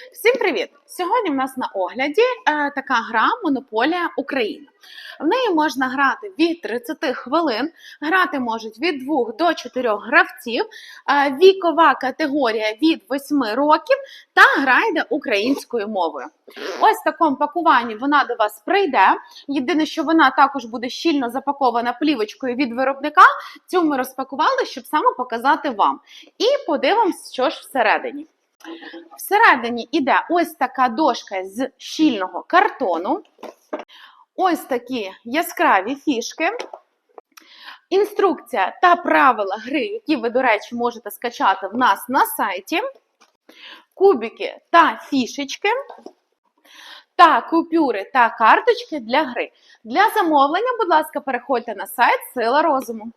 Всім привіт! Сьогодні в нас на огляді е, така гра Монополія Україна. В неї можна грати від 30 хвилин, грати можуть від 2 до 4 гравців, е, вікова категорія від 8 років та гра йде українською мовою. Ось в такому пакуванні вона до вас прийде. Єдине, що вона також буде щільно запакована плівочкою від виробника. Цю ми розпакували, щоб саме показати вам. І подивимось, що ж всередині. Всередині іде ось така дошка з щільного картону. Ось такі яскраві фішки. Інструкція та правила гри, які ви, до речі, можете скачати в нас на сайті. Кубики та фішечки. Та купюри та карточки для гри. Для замовлення, будь ласка, переходьте на сайт Сила розуму.